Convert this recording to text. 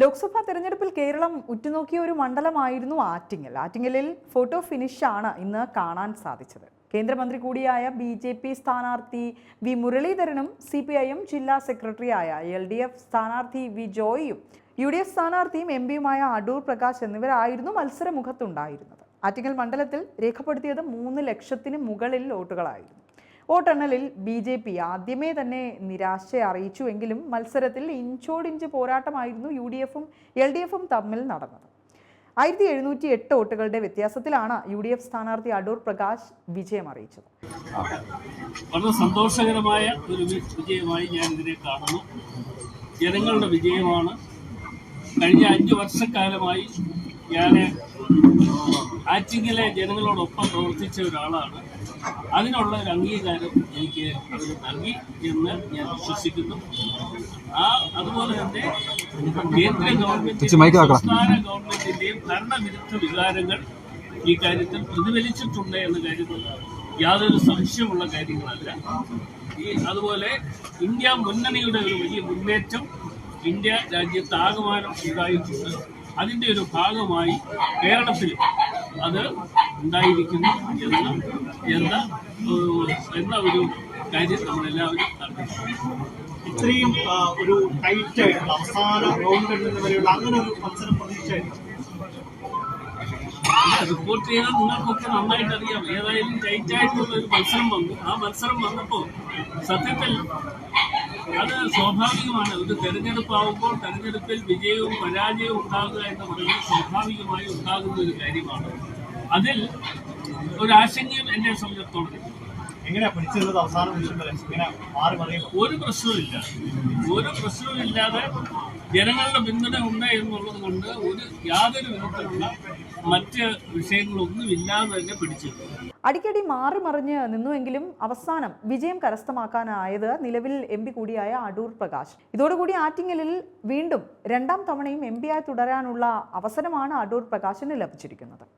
ലോക്സഭാ തെരഞ്ഞെടുപ്പിൽ കേരളം ഉറ്റുനോക്കിയ ഒരു മണ്ഡലമായിരുന്നു ആറ്റിങ്ങൽ. ആറ്റിങ്ങലിൽ ഫോട്ടോ ഫിനിഷാണ് ഇന്ന് കാണാൻ സാധിച്ചത്. കേന്ദ്രമന്ത്രി കൂടിയായ ബി ജെ പി സ്ഥാനാർത്ഥി വി മുരളീധരനും സി പി ഐ എം ജില്ലാ സെക്രട്ടറിയായ എൽ ഡി എഫ് സ്ഥാനാർത്ഥി വി ജോയിയും യു ഡി എഫ് സ്ഥാനാർത്ഥിയും എം പിയുമായ അടൂർ പ്രകാശ് എന്നിവരായിരുന്നു മത്സരമുഖത്തുണ്ടായിരുന്നത്. ആറ്റിങ്ങൽ മണ്ഡലത്തിൽ രേഖപ്പെടുത്തിയത് മൂന്ന് ലക്ഷത്തിന് മുകളിൽ വോട്ടുകളായിരുന്നു. വോട്ടെണ്ണലിൽ ബി ജെ പി ആദ്യമേ തന്നെ നിരാശ അറിയിച്ചുവെങ്കിലും മത്സരത്തിൽ ഇഞ്ചോടിഞ്ച് പോരാട്ടമായിരുന്നു യു ഡി എഫും എൽ ഡി എഫും തമ്മിൽ നടന്നത്. ആയിരത്തി എഴുന്നൂറ്റി എട്ട് വോട്ടുകളുടെ വ്യത്യാസത്തിലാണ് യു ഡി എഫ് സ്ഥാനാർത്ഥി അടൂർ പ്രകാശ് വിജയം അറിയിച്ചത്. വളരെ സന്തോഷകരമായ ഒരു വിജയമായി ഞാൻ ഇതിനെ കാണുന്നു. ജനങ്ങളുടെ വിജയമാണ്. കഴിഞ്ഞ അഞ്ച് വർഷക്കാലമായി ഞാൻ ആറ്റിങ്ങിലെ ജനങ്ങളോടൊപ്പം പ്രവർത്തിച്ച ഒരാളാണ്. അതിനുള്ള ഒരു അംഗീകാരം എനിക്ക് അവർ നൽകി എന്ന് ഞാൻ വിശ്വസിക്കുന്നു. ആ അതുപോലെ തന്നെ കേന്ദ്ര ഗവൺമെന്റ് സംസ്ഥാന ഗവൺമെന്റിന്റെയും ഭരണവിരുദ്ധ വികാരങ്ങൾ ഈ കാര്യത്തിൽ പ്രതിഫലിച്ചിട്ടുണ്ട് എന്ന കാര്യത്തിൽ യാതൊരു സംശയമുള്ള കാര്യങ്ങളല്ല. ഈ അതുപോലെ ഇന്ത്യ മുന്നണിയുടെ ഒരു വലിയ മുന്നേറ്റം ഇന്ത്യ രാജ്യത്ത് ആകമാനം ഉണ്ടായിട്ടുണ്ട്. അതിന്റെ ഒരു ഭാഗമായി കേരളത്തിൽ അത് ഉണ്ടായിരിക്കുന്നു എന്ന് എന്ന എന്ന ഒരു കാര്യം നമ്മളെല്ലാവരും ഇത്രയും ഒരു ടൈറ്റ് ആയിട്ടുള്ള അവസാന റൗണ്ട് വരെയുള്ള അങ്ങനെ ഒരു മത്സരം പ്രതീക്ഷയായിരുന്നു റിപ്പോർട്ട് ചെയ്താൽ നിങ്ങൾക്കൊക്കെ നന്നായിട്ട് അറിയാം. ഏതായാലും ടൈറ്റ് ആയിട്ടുള്ള ഒരു മത്സരം വന്നു. ആ മത്സരം വന്നപ്പോൾ സത്യത്തിൽ അത് സ്വാഭാവികമാണ്. ഒരു തെരഞ്ഞെടുപ്പാവുമ്പോൾ തെരഞ്ഞെടുപ്പിൽ വിജയവും പരാജയവും ഉണ്ടാകുക എന്ന് പറയുന്നത് സ്വാഭാവികമായി ഉണ്ടാകുന്ന ഒരു കാര്യമാണ്. അതിൽ ഒരു ആശങ്കയും എന്നെ സംബന്ധിച്ചിടത്തോളം ഒരു പ്രശ്നവുമില്ല. ഒരു പ്രശ്നവുമില്ലാതെ ജനങ്ങളുടെ പിന്തുണ ഉണ്ട് എന്നുള്ളത് കൊണ്ട് ഒരു യാതൊരു വിധത്തിലുള്ള മറ്റ് വിഷയങ്ങളൊന്നും ഇല്ലാതെ തന്നെ പിടിച്ചു അടിക്കടി മാറി മറിഞ്ഞ് നിന്നുവെങ്കിലും അവസാനം വിജയം കരസ്ഥമാക്കാനായത് നിലവിൽ എം പി കൂടിയായ അടൂർ പ്രകാശ്. ഇതോടുകൂടി ആറ്റിങ്ങലിൽ വീണ്ടും രണ്ടാം തവണയും എം പിയായി തുടരാനുള്ള അവസരമാണ് അടൂർ പ്രകാശിന് ലഭിച്ചിരിക്കുന്നത്.